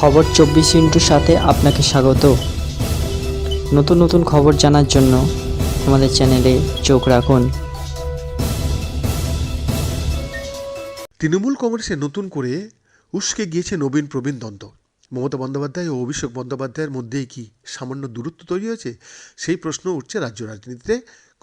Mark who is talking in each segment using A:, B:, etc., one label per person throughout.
A: খবর চব্বিশ ইন্টুর সাথে আপনাকে স্বাগত। নতুন নতুন খবর জানার জন্য আমাদের চ্যানেলে চোখ রাখুন।
B: তৃণমূল কংগ্রেসে নতুন করে উস্কে গিয়েছে নবীন প্রবীণ দ্বন্দ্ব। মমতা বন্দ্যোপাধ্যায় ও অভিষেক বন্দ্যোপাধ্যায়ের মধ্যেই কি সামান্য দূরত্ব তৈরি হয়েছে? সেই প্রশ্ন উঠছে রাজ্য রাজনীতিতে।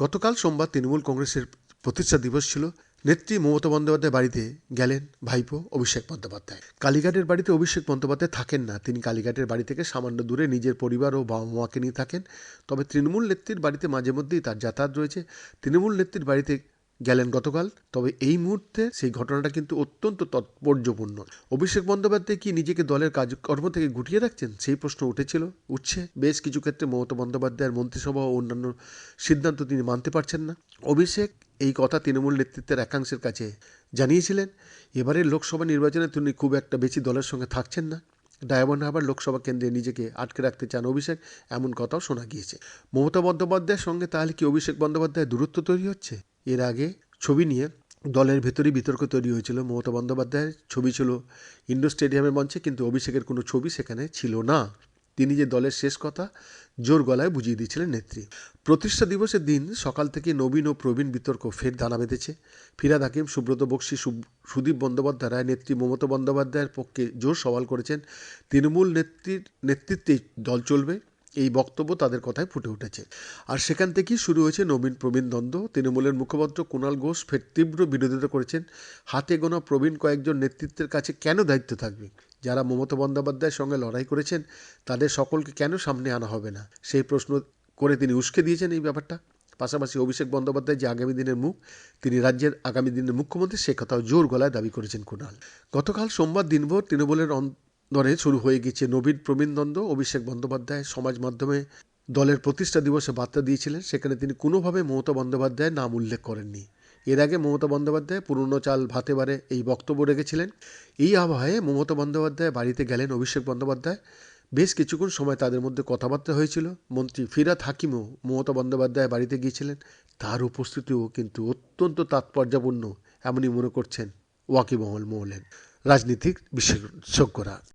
B: গতকাল সোমবার তৃণমূল কংগ্রেসের প্রতিষ্ঠা দিবস ছিল। নেত্রী মমতা বন্দ্যোপাধ্যায় বাড়িতে গেলেন ভাইপো অভিষেক বন্দ্যোপাধ্যায়। কালীঘাটের বাড়িতে অভিষেক বন্দ্যোপাধ্যায় থাকেন না। তিনি কালীঘাটের বাড়ি থেকে সামান্য দূরে নিজের পরিবার ও বাবা মাকে নিয়ে থাকেন। তবে তৃণমূল নেত্রীর বাড়িতে মাঝে মধ্যেই তার যাতায়াত রয়েছে। তৃণমূল নেত্রীর বাড়িতে গেলেন গতকাল। তবে এই মুহূর্তে সেই ঘটনাটা কিন্তু অত্যন্ত তাৎপর্যপূর্ণ। অভিষেক বন্দ্যোপাধ্যায় কি নিজেকে দলের কাজকর্ম থেকে গুটিয়ে রাখছেন? সেই প্রশ্ন উঠেছিল, উঠছে। বেশ কিছু ক্ষেত্রে মমতা বন্দ্যোপাধ্যায়ের মন্ত্রিসভা ও অন্যান্য সিদ্ধান্ত তিনি মানতে পারছেন না। অভিষেক এই কথা তৃণমূল নেতৃত্বের একাংশের কাছে জানিয়েছিলেন। এবারের লোকসভা নির্বাচনে তিনি খুব একটা বেশি দলের সঙ্গে থাকছেন না। ডায়মন্ড হারবার লোকসভা কেন্দ্রে নিজেকে আটকে রাখতে চান অভিষেক, এমন কথাও শোনা গিয়েছে। মমতা বন্দ্যোপাধ্যায়ের সঙ্গে তাহলে কি অভিষেক বন্দ্যোপাধ্যায়ের দূরত্ব তৈরি হচ্ছে? এর আগে ছবি নিয়ে দলের ভেতরেই বিতর্ক তৈরি হয়েছিল। মমতা বন্দ্যোপাধ্যায়ের ছবি ছিল ইন্ডোর স্টেডিয়ামের মঞ্চে, কিন্তু অভিষেকের কোনো ছবি সেখানে ছিল না। তিনি যে দলের শেষ কথা, জোর গলায় বুঝিয়ে দিয়েছিলেন নেত্রী। প্রতিষ্ঠা দিবসের দিন সকাল থেকে নবীন ও প্রবীণ বিতর্ক ফের দানা বেঁধেছে। ফিরাদ হাকিম, সুব্রত বক্সী সুদীপ বন্দ্যোপাধ্যায়, রায় নেত্রী মমতা বন্দ্যোপাধ্যায়ের পক্ষে জোর সওয়াল করেছেন। তৃণমূল নেত্রীর নেতৃত্বেই দল চলবে। এই বক্তব্য তাদের কথায় ফুটে উঠেছে। আর সেখান থেকেই শুরু হয়েছে নবীন প্রবীণ দ্বন্দ্ব। তৃণমূলের মুখপাত্র কুণাল ঘোষ ফের তীব্র বিরোধিতা করেছেন। হাতে গোনা প্রবীণ কয়েকজন নেতৃত্বের কাছে কেন দায়িত্ব থাকবে? যারা মমতা বন্দ্যোপাধ্যায়ের সঙ্গে লড়াই করেছেন, তাদের সকলকে কেন সামনে আনা হবে না? সেই প্রশ্ন করে তিনি উস্কে দিয়েছেন এই ব্যাপারটা। পাশাপাশি অভিষেক বন্দ্যোপাধ্যায় যে আগামী দিনের মুখ, তিনি রাজ্যের আগামী দিনের মুখ্যমন্ত্রী, সে কথাও জোর গলায় দাবি করেছেন কুণাল গতকাল সোমবার দিনভর তৃণমূলের অন্দরে শুরু হয়ে গেছে নবীন প্রবীণ দ্বন্দ্ব। অভিষেক বন্দ্যোপাধ্যায় সমাজ মাধ্যমে দলের প্রতিষ্ঠা দিবসে বার্তা দিয়েছিলেন। সেখানে তিনি কোনোভাবে মমতা বন্দ্যোপাধ্যায়ের নাম উল্লেখ করেননি। এর আগে মমতা বন্দ্যোপাধ্যায় পুরনো চাল ভাতে বারে এই বক্তব্য রেখেছিলেন। এই আবহাওয়ায় মমতা বন্দ্যোপাধ্যায় বাড়িতে গেলেন অভিষেক বন্দ্যোপাধ্যায়। বেশ কিছুক্ষণ সময় তাদের মধ্যে কথাবার্তা হয়েছিল। মন্ত্রী ফিরাত হাকিমও মমতা বন্দ্যোপাধ্যায় বাড়িতে গিয়েছিলেন। তার উপস্থিতিও কিন্তু অত্যন্ত তাৎপর্যপূর্ণ, এমনই মনে করছেন ওয়াকিবহল মহলের রাজনীতিক বিশেষজ্ঞরা।